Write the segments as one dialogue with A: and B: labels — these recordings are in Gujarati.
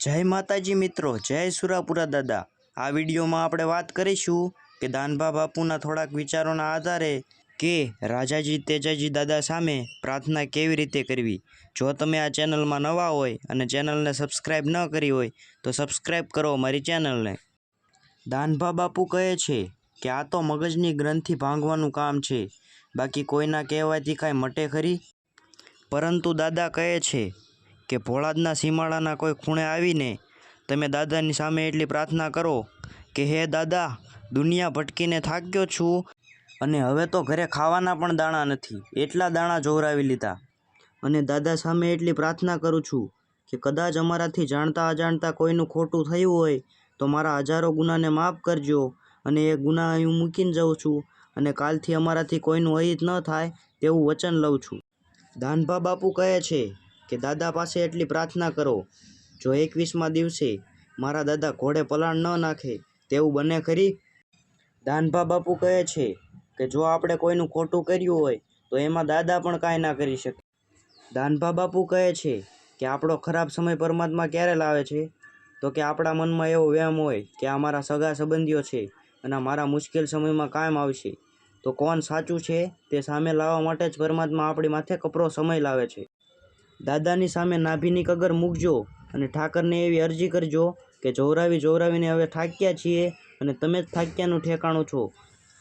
A: જય માતાજી મિત્રો, જય સુરાપુરા દાદા. આ વિડીયોમાં આપણે વાત કરીશું કે દાનભા બાપુના થોડાક વિચારોના આધારે કે રાજાજી, તેજાજી દાદા સામે પ્રાર્થના કેવી રીતે કરવી. જો તમે આ ચેનલમાં નવા હોય અને ચેનલને સબસ્ક્રાઈબ ન કરી હોય, તો સબસ્ક્રાઈબ કરો મારી ચેનલને. દાનભા બાપુ કહે છે કે આ તો મગજની ગ્રંથિ ભાંગવાનું કામ છે. બાકી કોઈના કહેવાથી કાંઈ મટે ખરી? પરંતુ દાદા કહે છે કે ભોળાદના સીમાડાના કોઈ ખૂણે આવીને તમે દાદાની સામે એટલી પ્રાર્થના કરો કે હે દાદા, દુનિયા ભટકીને થાક્યો છું અને હવે તો ઘરે ખાવાના પણ દાણા નથી. એટલા દાણા જોવરાવી લીધા. અને દાદા સામે એટલી પ્રાર્થના કરું છું કે કદાચ અમારાથી જાણતા અજાણતા કોઈનું ખોટું થયું હોય તો મારા હજારો ગુનાને માફ કરજો અને એ ગુના હું મૂકીને જાઉં છું અને કાલથી અમારાથી કોઈનું અહિત ન થાય તેવું વચન લઉં છું. દાનભા બાપુ કહે છે કે દાદા પાસે એટલી પ્રાર્થના કરો, જો એકવીસમાં દિવસે મારા દાદા ઘોડે પલાણ ન નાખે, તેવું બને ખરી? દાનભા બાપુ કહે છે કે જો આપણે કોઈનું ખોટું કર્યું હોય, તો એમાં દાદા પણ કાંઈ ના કરી શકે. દાનભા બાપુ કહે છે કે આપણો ખરાબ સમય પરમાત્મા ક્યારે લાવે છે? તો કે આપણા મનમાં એવો વહેમ હોય કે આ મારા સગા સંબંધીઓ છે અને મારા મુશ્કેલ સમયમાં કાયમ આવશે. તો કોણ સાચું છે તે સામે લાવવા માટે જ પરમાત્મા આપણી માથે કપરો સમય લાવે છે. દાદાની સામે નાભીની કગર મૂકજો અને ઠાકરને એવી અરજી કરજો કે જોવરાવી જોવરાવીને હવે થાક્યા છીએ અને તમે જ થાક્યાનું ઠેકાણું છો.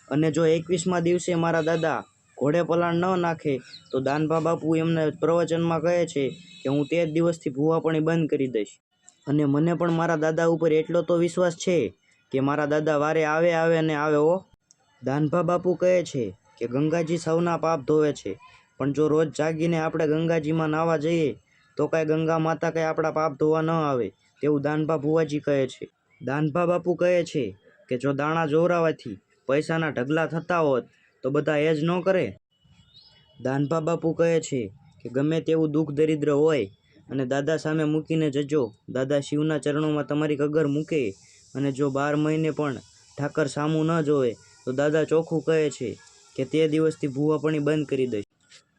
A: અને જો એકવીસમાં દિવસે મારા દાદા ઘોડે પલાણ ન નાખે, તો દાનભા બાપુ એમને પ્રવચનમાં કહે છે કે હું તે જ દિવસથી ભૂવાપણી બંધ કરી દઈશ. અને મને પણ મારા દાદા ઉપર એટલો તો વિશ્વાસ છે કે મારા દાદા વારે આવે આવે અને આવે ઓ દાનભા બાપુ કહે છે કે ગંગાજી સૌના પાપ ધોવે છે. પણ જો રોજ જાગીને આપણે ગંગાજીમાં નાહવા જઈએ, તો કાંઈ ગંગા માતા કાંઈ આપણા પાપ ધોવા ન આવે, તેવું દાનભા ભુવાજી કહે છે. દાનભા બાપુ કહે છે કે જો દાણા જોવરાવાથી પૈસાના ઢગલા થતા હોત, તો બધા એ જ ન કરે. દાનભા બાપુ કહે છે કે ગમે તેવું દુઃખ દરિદ્ર હોય અને દાદા સામે મૂકીને જજો, દાદા શિવના ચરણોમાં તમારી કગર મૂકે અને જો બાર મહિને પણ ઠાકર સામું ન જોવે, તો દાદા ચોખ્ખું કહે છે કે તે દિવસથી ભૂવાપણી બંધ કરી દઈશ.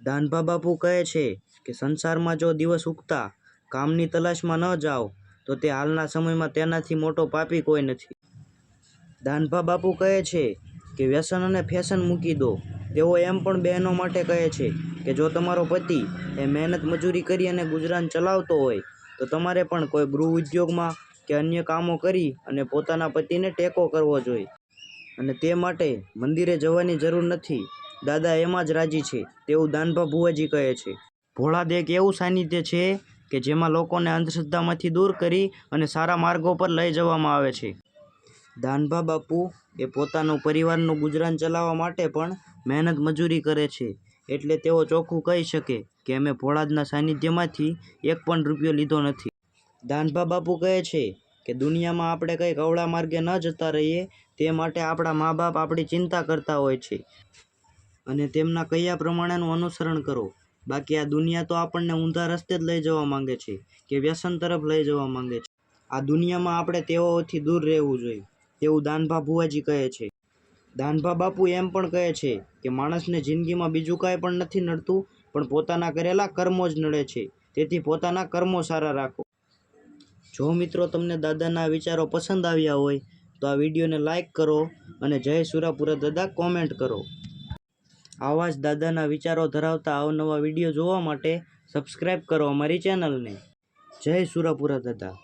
A: દાનભા બાપુ કહે છે કે સંસારમાં જો દિવસ ઉગતા કામની તલાશમાં ન જાઓ, તો તે હાલના સમયમાં તેનાથી મોટો પાપી કોઈ નથી. દાનભા બાપુ કહે છે કે વ્યસન અને ફેશન મૂકી દો. તેઓ એમ પણ બહેનો માટે કહે છે કે જો તમારો પતિ એ મહેનત મજૂરી કરી અને ગુજરાન ચલાવતો હોય, તો તમારે પણ કોઈ ગૃહ ઉદ્યોગમાં કે અન્ય કામો કરી અને પોતાના પતિને ટેકો કરવો જોઈએ. અને તે માટે મંદિરે જવાની જરૂર નથી. દાદા એમાં જ રાજી છે. તેવું દાનભા ભુવાજી કહે છે. ભોળાદ એક એવું સાનિધ્ય છે કે જેમાં લોકોને અંધશ્રદ્ધામાંથી દૂર કરી અને સારા માર્ગો પર લઈ જવામાં આવે છે. દાનભા બાપુ એ પોતાનું પરિવારનું ગુજરાન ચલાવવા માટે પણ મહેનત મજૂરી કરે છે. એટલે તેઓ ચોખ્ખું કહી શકે કે અમે ભોળાદના સાનિધ્યમાંથી એક પણ રૂપિયો લીધો નથી. દાનભા બાપુ કહે છે કે દુનિયામાં આપણે કંઈ કવળા માર્ગે ન જતા રહીએ, તે માટે આપણા મા બાપ આપણી ચિંતા કરતા હોય છે. અને તેમના કયા પ્રમાણેનું અનુસરણ કરો? બાકી આ દુનિયા તો આપણને ઊંધા રસ્તે જ લઈ જવા માંગે છે કે વ્યસન તરફ લઈ જવા માંગે છે. આ દુનિયામાં આપણે તેઓથી દૂર રહેવું જોઈએ તેવું દાનભા ભુવાજી કહે છે. દાનભા બાપુ એમ પણ કહે છે કે માણસને જિંદગીમાં બીજું કાંઈ પણ નથી નડતું, પણ પોતાના કરેલા કર્મો જ નડે છે, તેથી પોતાના કર્મો સારા રાખો. જો મિત્રો તમને દાદાના વિચારો પસંદ આવ્યા હોય, તો આ વિડીયોને લાઈક કરો અને જય સુરાપુરા દાદા કોમેન્ટ કરો. આવા જ દાદાના વિચારો ધરાવતા અવનવા વીડિયો જોવા માટે સબસ્ક્રાઈબ કરો અમારી ચેનલને જય સુરાપુરા દાદા.